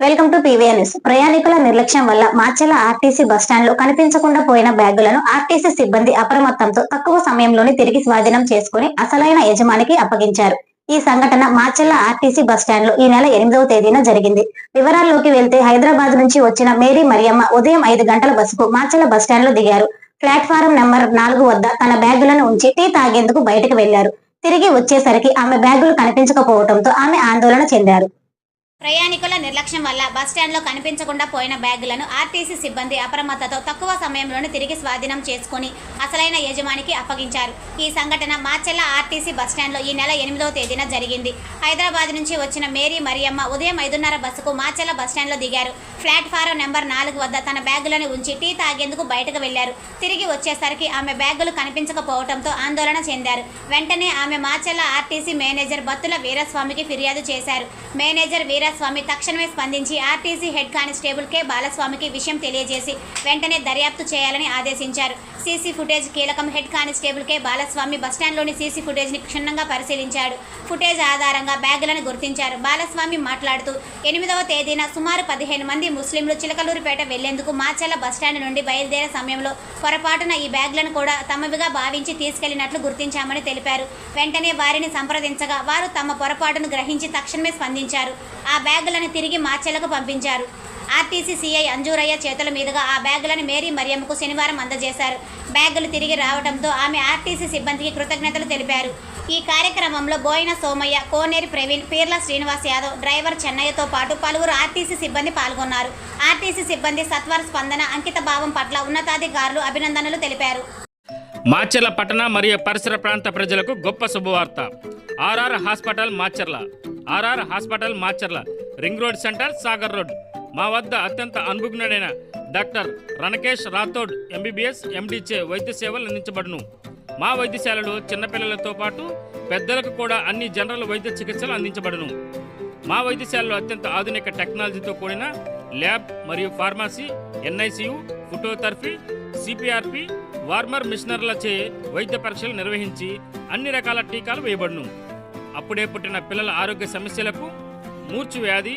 Welcome to PVR news. ప్రయాణికుల నిర్లక్ష్యం వల్ల మాచెల ఆర్టీసీ బస్టాండ్లో కనిపించకుండా పోయిన బ్యాగులను ఆర్టీసీ సిబ్బంది అప్రమత్తంతో తక్కువ సమయంలోనే తిరిగి స్వాధీనం చేసుకుని అసలైన యజమానికి అప్పగించారు. ఈ సంఘటన మాచెల్ల ఆర్టీసీ బస్టాండ్లో ఈ నెల ఎనిమిదవ తేదీన జరిగింది. వివరాల్లోకి వెళ్తే హైదరాబాద్ నుంచి వచ్చిన మేరీ మరియమ్మ ఉదయం ఐదు గంటల బస్సుకు మాచెల్ల బస్టాండ్లో దిగారు. ప్లాట్ఫారం నెంబర్ నాలుగు వద్ద తన బ్యాగులను ఉంచి టీ తాగేందుకు బయటకు వెళ్ళారు. తిరిగి వచ్చేసరికి ఆమె బ్యాగులు కనిపించకపోవడంతో ఆమె ఆందోళన చెందారు. ప్రయాణికుల నిర్లక్ష్యం వల్ల బస్టాండ్లో కనిపించకుండా పోయిన బ్యాగులను ఆర్టీసీ సిబ్బంది అప్రమత్తతో తక్కువ సమయంలోనే తిరిగి స్వాధీనం చేసుకుని అసలైన యజమానికి అప్పగించారు. ఈ సంఘటన మార్చెల్ల ఆర్టీసీ బస్టాండ్లో ఈ నెల ఎనిమిదవ తేదీన జరిగింది. హైదరాబాద్ నుంచి వచ్చిన మేరీ మరియమ్మ ఉదయం ఐదున్నర బస్సుకు మార్చెల్ల బస్టాండ్లో దిగారు. ప్లాట్ఫారం నెంబర్ నాలుగు వద్ద తన బ్యాగులను ఉంచి టీ తాగేందుకు బయటకు వెళ్ళారు తిరిగి వచ్చేసరికి ఆమె బ్యాగులు కనిపించకపోవడంతో ఆందోళన చెందారు. వెంటనే ఆమె మాచెల్ల ఆర్టీసీ మేనేజర్ బత్తుల వీరస్వామికి ఫిర్యాదు చేశారు. మేనేజర్ వీరస్వామి తక్షణమే స్పందించి ఆర్టీసీ హెడ్ కానిస్టేబుల్ కె బాలస్వామికి విషయం తెలియజేసి వెంటనే దర్యాప్తు చేయాలని ఆదేశించారు. సీసీ ఫుటేజ్ కీలకం హెడ్ కానిస్టేబుల్ కె బాలస్వామి బస్టాండ్లోని సీసీ ఫుటేజ్ని క్షుణ్ణంగా పరిశీలించాడు. ఫుటేజ్ ఆధారంగా బ్యాగులను గుర్తించారు. బాలస్వామి మాట్లాడుతూ ఎనిమిదవ తేదీన సుమారు పదిహేను మంది ముస్లింలు చిలకలూరుపేట వెళ్ళేందుకు మాచల్ల బస్టాండ్ నుండి బయలుదేరే సమయంలో పొరపాటున ఈ బ్యాగ్లను కూడా తమవిగా భావించి తీసుకెళ్ళినట్లు గుర్తించామని తెలిపారు. వెంటనే వారిని సంప్రదించగా వారు తమ పొరపాటును గ్రహించి తక్షణమే స్పందించారు. ఆ బ్యాగులను తిరిగి మాచెలకు పంపించారు. ఆర్టీసీ సీఐ అంజూరయ్య చేతుల మీదుగా ఆ బ్యాగులను మేరీ మరియమ్మకు శనివారం అందజేశారు. బ్యాగులు తిరిగి రావడంతో ఆమె ఆర్టీసీ సిబ్బందికి కృతజ్ఞతలు తెలిపారు. ఈ కార్యక్రమంలో బోయిన సోమయ్య కోనేరి ప్రవీణ్ పీర్ల శ్రీనివాస్ యాదవ్ డ్రైవర్ చెన్నయ్యతో పాటు పలువురు ఆర్టీసీ సిబ్బంది పాల్గొన్నారు. ఆర్టీసీ సిబ్బంది సత్వర స్పందన అంకిత భావం పట్ల ఉన్నతాధికారులు అభినందనలు తెలిపారు. మాచర్ల పట్టణ మరియు పరిసర ప్రాంత ప్రజలకు గొప్ప శుభవార్త. RR hospital Macherla. RR hospital Macherla. Ring road centre Sagar road. మా వద్ద అత్యంత అనుభవజ్ఞుడైన డాక్టర్ రణకేష్ రాథోడ్ ఎంబీబీఎస్ ఎండీచే వైద్య సేవలు అందించబడును. మా వైద్యశాలలో చిన్నపిల్లలతో పాటు పెద్దలకు కూడా అన్ని జనరల్ వైద్య చికిత్సలు అందించబడును. మా వైద్యశాలలో అత్యంత ఆధునిక టెక్నాలజీతో కూడిన ల్యాబ్ మరియు pharmacy NICU phototherapy CPRP warmer మిషనర్లచే వైద్య పరీక్షలు నిర్వహించి అన్ని రకాల టీకాలు వేయబడును. అప్పుడే పుట్టిన పిల్లల ఆరోగ్య సమస్యలకు మూర్చు వ్యాధి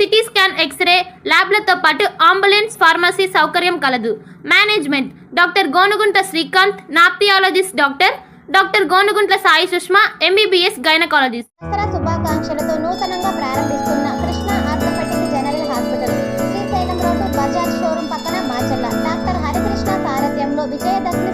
CT scan X-ray ల్యాబ్లతో పాటు అంబులెన్స్ ఫార్మసీ సౌకర్యం కలదు. Management doctor Gonugunta Srikanth nephrologist doctor doctor Gonuguntla Sai Sushma MBBS gynaecologist. Dasara శుభాకాంక్షలతో నూతనంగా ప్రారంభిస్తున్న Krishna orthopaedic general hospital Srisailam road Bajaj showroom పక్కన మాచల్ల డాక్టర్ హరికృష్ణ సారథ్యంలో విజయదశమి